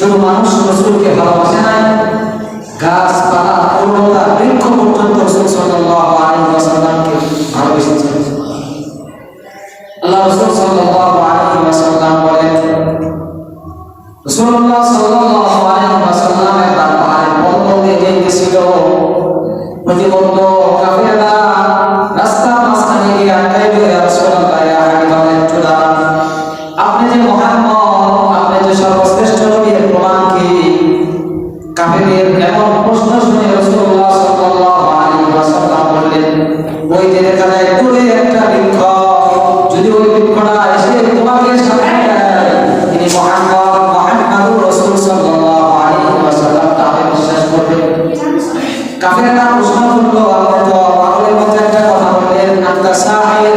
শুধু মানুষ রসুলকে ভালোবাসে নাই, গাছপালা পর্বতা বৃক্ষ পর্যন্ত রসুল সাল্লাল্লাহু আলাইহি ওয়াসাল্লামকে ভালোবেসেছেন। আল্লাহ রসুল সাল্লাল্লাহু আলাইহি ওয়াসাল্লাম বলেন, রাসূলুল্লাহ সাল্লাল্লাহু আলাইহি ওয়াসাল্লাম একবার প্রতিবন্ধ কাফেরের এমন প্রশ্ন শুনে রাসূলুল্লাহ সাল্লাল্লাহু আলাইহি ওয়াসাল্লাম বললেন, ওই যে দেখা দূরে একটা বৃক্ষ, যদি ওই বৃক্ষটা এসে তোমাকে সামনে তিনি মোহাম্মদ মুহাম্মাদুর রাসূল সাল্লাল্লাহু আলাইহি ওয়াসাল্লাম তাকে বিশ্বাস করবে কাফেররা প্রশ্ন করল আপনি তো পাগলের মতো একটা কথা বললেন, আন্তা সাহির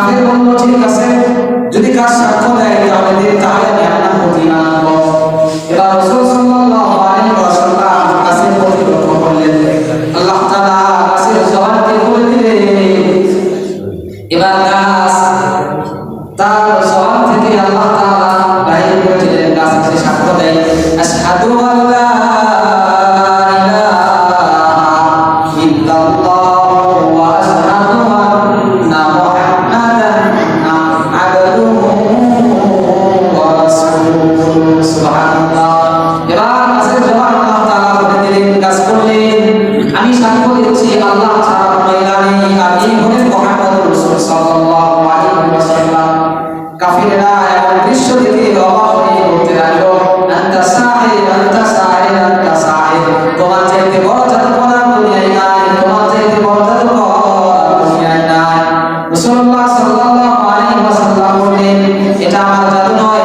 কাফের বলল, ঠিক আছে, যদি গাছ সাক্ষ্য দেয়, তাহলে দিন তাহলে আমি আপনার প্রতি মানব এবার আল্লাহ তার জবান থেকে আল্লাহ তাআলা বাইরে করে দিলেন সাক্ষ্য দেয়। আশহাদু আল্লা আমি সাক্ষ্য দিচ্ছি আল্লাহ ছাড়া কোনো আর এই হলেন মুহাম্মদুর রাসূল সাল্লাল্লাহু আলাইহি ওয়াসাল্লাম। কাফিররা এমন দৃশ্য দেখে অবাক হয়ে বলতে লাগল, আন্তা সাহির আন্তা সাহির আন্তা সাহির। তোমার চাইতে বড় জাদুকর আর দুনিয়ায় নাই, তোমার চাইতে বড় জাদুকর দুনিয়ায় নাই। রাসূলুল্লাহ সাল্লাল্লাহু আলাইহি ওয়াসাল্লাম বললেন, এটা আমার জাদু নয়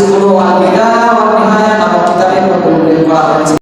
রিজকুহু ওয়াল বিদা ওয়াল নিহায়া নামক কিতাবে উল্লেখ করা হয়েছে